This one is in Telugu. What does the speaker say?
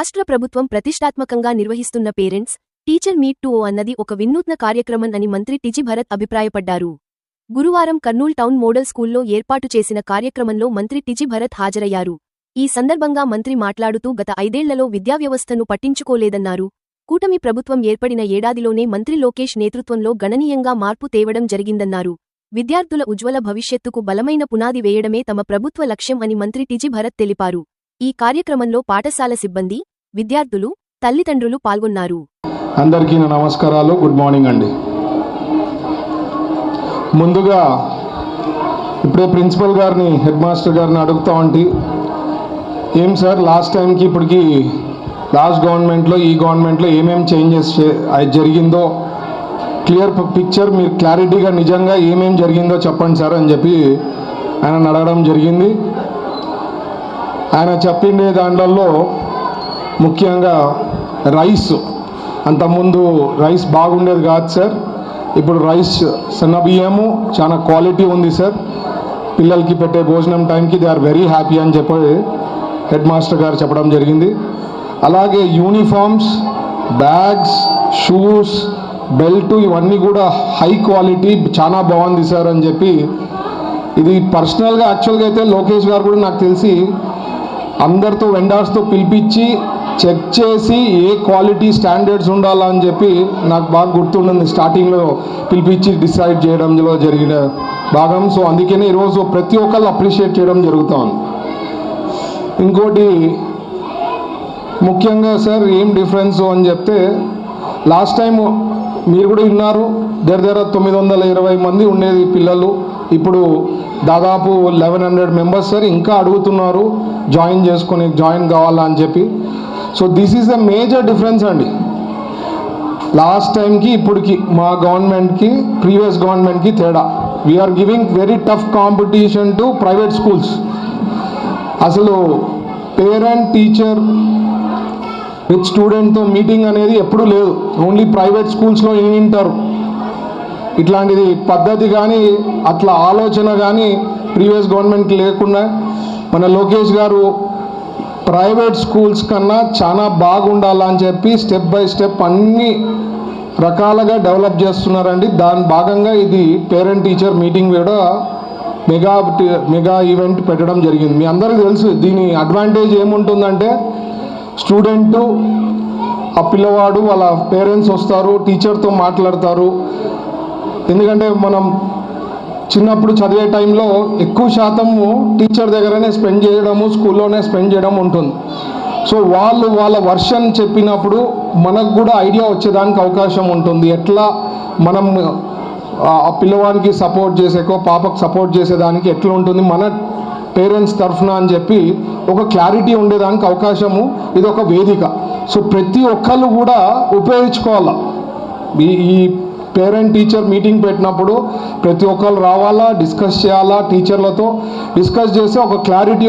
రాష్ట్ర ప్రభుత్వం ప్రతిష్టాత్మకంగా నిర్వహిస్తున్న parents teacher meet two O అన్నది ఒక వినూత్న కార్యక్రమం అని మంత్రి టిజి భరత్ అభిప్రాయపడ్డారు. గురువారం కర్నూల్ టౌన్ మోడల్ స్కూల్లో ఏర్పాటు చేసిన కార్యక్రమంలో మంత్రి టిజి భరత్ హాజరయ్యారు. ఈ సందర్భంగా మంత్రి మాట్లాడుతూ గత ఐదేళ్ళలో విద్యావ్యవస్థను పట్టించుకోలేదన్నారు. కూటమి ప్రభుత్వం ఏర్పడిన ఏడాదిలోనే మంత్రి లోకేష్ నేతృత్వంలో గణనీయంగా మార్పు తేవడం జరిగిందన్నారు. విద్యార్థుల ఉజ్వల భవిష్యత్తుకు బలమైన పునాది వేయడమే తమ ప్రభుత్వ లక్ష్యం అని మంత్రి టిజి భరత్ తెలిపారు. ఈ కార్యక్రమంలో పాఠశాల సిబ్బంది విద్యార్థులు తల్లిదండ్రులు పాల్గొన్నారు. అందరికీ నమస్కారాలు. గుడ్ మార్నింగ్ అండి. ముందుగా ఇప్పుడే ప్రిన్సిపల్ గారిని హెడ్ మాస్టర్ గారిని అడుగుతా ఉంటే ఏం సార్ లాస్ట్ టైంకి ఇప్పటికి లాస్ట్ గవర్నమెంట్లో ఈ గవర్నమెంట్లో ఏమేమి చేంజెస్ జరిగిందో క్లియర్ పిక్చర్ మీరు క్లారిటీగా నిజంగా ఏమేమి జరిగిందో చెప్పండి సార్ అని చెప్పి ఆయన అడగడం జరిగింది. ఆయన చెప్పిండే దాంట్లో ముఖ్యంగా రైస్. అంతకుముందు రైస్ బాగుండేది కాదు సార్. ఇప్పుడు రైస్ సన్న బియ్యము చాలా క్వాలిటీ ఉంది సార్. పిల్లలకి పెట్టే భోజనం టైంకి దే ఆర్ వెరీ హ్యాపీ అని చెప్పి హెడ్ మాస్టర్ గారు చెప్పడం జరిగింది. అలాగే యూనిఫామ్స్ బ్యాగ్స్ షూస్ బెల్ట్ ఇవన్నీ కూడా హై క్వాలిటీ చాలా బాగుంది సార్ అని చెప్పి ఇది పర్సనల్గా యాక్చువల్గా అయితే లోకేష్ గారు కూడా నాకు తెలిసి అందరితో వెండర్స్తో పిలిపించి చెక్ చేసి ఏ క్వాలిటీ స్టాండర్డ్స్ ఉండాలా అని చెప్పి నాకు బాగా గుర్తుండింది. స్టార్టింగ్లో పిలిపించి డిసైడ్ చేయడంలో జరిగిన భాగం. సో అందుకనే ఈరోజు ప్రతి ఒక్కళ్ళు అప్రిషియేట్ చేయడం జరుగుతూ ఉంది ఇంకోటి ముఖ్యంగా సార్ ఏం డిఫరెన్స్ అని చెప్తే లాస్ట్ టైం మీరు కూడా విన్నారు దగ్గర దగ్గర తొమ్మిది వందల ఇరవై మంది ఉండేది పిల్లలు. ఇప్పుడు దాదాపు లెవెన్ హండ్రెడ్ మెంబర్స్ సార్ ఇంకా అడుగుతున్నారు జాయిన్ చేసుకొని జాయిన్ కావాలా అని చెప్పి. So this is the major difference అండి. లాస్ట్ టైంకి ఇప్పటికి మా గవర్నమెంట్కి ప్రీవియస్ గవర్నమెంట్కి తేడా. We are giving very tough competition to private schools అసలు పేరెంట్ టీచర్ విత్ స్టూడెంట్తో మీటింగ్ అనేది ఎప్పుడూ లేదు. ఓన్లీ ప్రైవేట్ స్కూల్స్లో వింటారు? ఇట్లాంటిది పద్ధతి కానీ అట్లా ఆలోచన కానీ ప్రీవియస్ గవర్నమెంట్కి లేకుండా మన లోకేష్ గారు ప్రైవేట్ స్కూల్స్ కన్నా చాలా బాగుండాలని చెప్పి స్టెప్ బై స్టెప్ అన్ని రకాలుగా డెవలప్ చేస్తున్నారండి. దాని భాగంగా ఇది పేరెంట్ టీచర్ మీటింగ్ కూడా మెగా మెగా ఈవెంట్ పెట్టడం జరిగింది. మీ అందరికీ తెలుసు దీని అడ్వాంటేజ్ ఏముంటుందంటే స్టూడెంటు ఆ పిల్లవాడు వాళ్ళ పేరెంట్స్ వస్తారు టీచర్తో మాట్లాడతారు. ఎందుకంటే మనం చిన్నప్పుడు చదివే టైంలో ఎక్కువ శాతము టీచర్ దగ్గరనే స్పెండ్ చేయడము స్కూల్లోనే స్పెండ్ చేయడం ఉంటుంది. సో వాళ్ళు వాళ్ళ వర్షన్ చెప్పినప్పుడు మనకు కూడా ఐడియా వచ్చేదానికి అవకాశం ఉంటుంది. ఎట్లా మనం ఆ పిల్లవానికి సపోర్ట్ చేసేకో పాపకు సపోర్ట్ చేసేదానికి ఎట్లా ఉంటుంది మన పేరెంట్స్ తరఫున అని చెప్పి ఒక క్లారిటీ ఉండేదానికి అవకాశము. ఇది ఒక వేదిక. సో ప్రతి ఒక్కళ్ళు కూడా ఉపయోగించుకోవాలి? ఈ పేరెంట్ టీచర్ మీటింగ్ పెట్టినప్పుడు ప్రతి ఒక్కరు రావాలా డిస్కస్ చేయాలా టీచర్లతో? డిస్కస్ చేసి ఒక క్లారిటీ